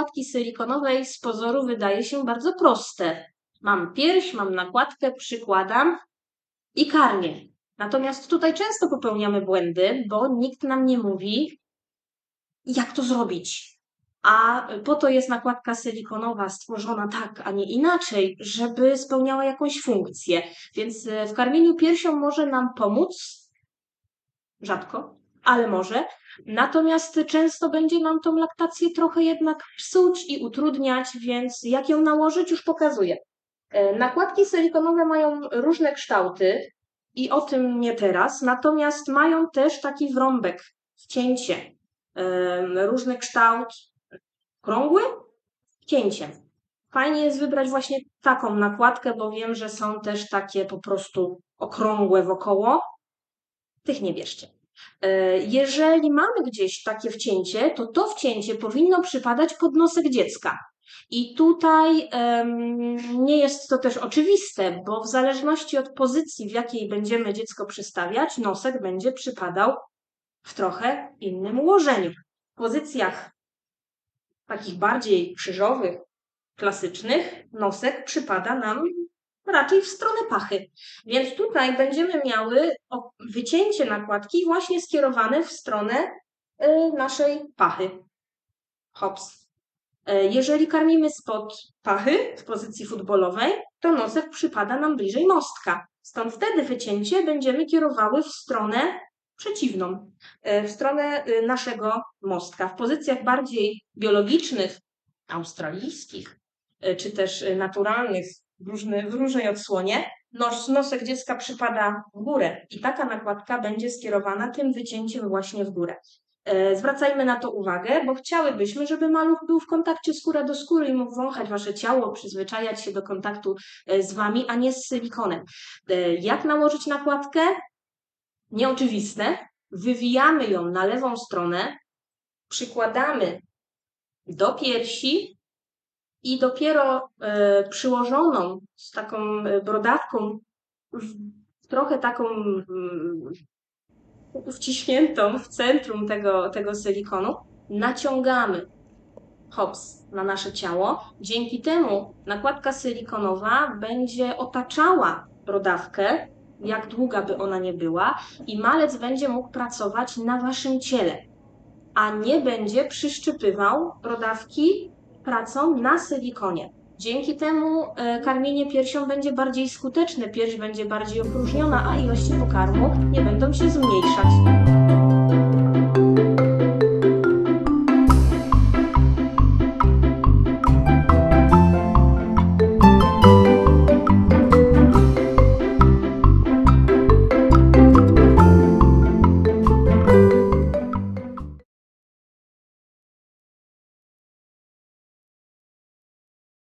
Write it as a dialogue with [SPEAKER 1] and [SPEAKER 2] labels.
[SPEAKER 1] Nakładki silikonowej z pozoru wydaje się bardzo proste. Mam pierś, mam nakładkę, przykładam i karmię. Natomiast tutaj często popełniamy błędy, bo nikt nam nie mówi, jak to zrobić. A po to jest nakładka silikonowa stworzona tak, a nie inaczej, żeby spełniała jakąś funkcję. Więc e, w karmieniu piersią może nam pomóc, rzadko, ale może. Natomiast często będzie nam tą laktację trochę jednak psuć i utrudniać, więc jak ją nałożyć, już pokazuję. E, Nakładki silikonowe mają różne kształty i o tym nie teraz, natomiast mają też taki wrąbek, wcięcie, Em, różny kształt, krągły, wcięciem. Fajnie jest wybrać właśnie taką nakładkę, bo wiem, że są też takie po prostu okrągłe wokoło. Tych nie bierzcie. E, Jeżeli mamy gdzieś takie wcięcie, to to wcięcie powinno przypadać pod nosek dziecka. I tutaj em, nie jest to też oczywiste, bo w zależności od pozycji, w jakiej będziemy dziecko przystawiać, nosek będzie przypadał w trochę innym ułożeniu. W pozycjach takich bardziej krzyżowych, klasycznych, nosek przypada nam raczej w stronę pachy. Więc tutaj będziemy miały wycięcie nakładki właśnie skierowane w stronę y, naszej pachy. Hops. E, Jeżeli karmimy spod pachy w pozycji futbolowej, to nosek przypada nam bliżej mostka. Stąd wtedy wycięcie będziemy kierowały w stronę przeciwną, e, w stronę y, naszego mostka. W pozycjach bardziej biologicznych, australijskich, e, czy też naturalnych, różny, w różnej odsłonie, nos, nosek dziecka przypada w górę i taka nakładka będzie skierowana tym wycięciem właśnie w górę. E, Zwracajmy na to uwagę, bo chciałybyśmy, żeby maluch był w kontakcie skóra do skóry i mógł wąchać wasze ciało, przyzwyczajać się do kontaktu e, z wami, a nie z silikonem. E, Jak nałożyć nakładkę? Nieoczywiste. Wywijamy ją na lewą stronę, przykładamy do piersi i dopiero e, przyłożoną z taką e, brodawką, trochę taką wciśniętą w centrum tego, tego silikonu, naciągamy hops na nasze ciało. Dzięki temu nakładka silikonowa będzie otaczała brodawkę, jak długa by ona nie była, i malec będzie mógł pracować na waszym ciele, a nie będzie przyszczypywał brodawki pracą na silikonie. Dzięki temu e, karmienie piersią będzie bardziej skuteczne, pierś będzie bardziej opróżniona, a ilości pokarmu nie będą się zmniejszać.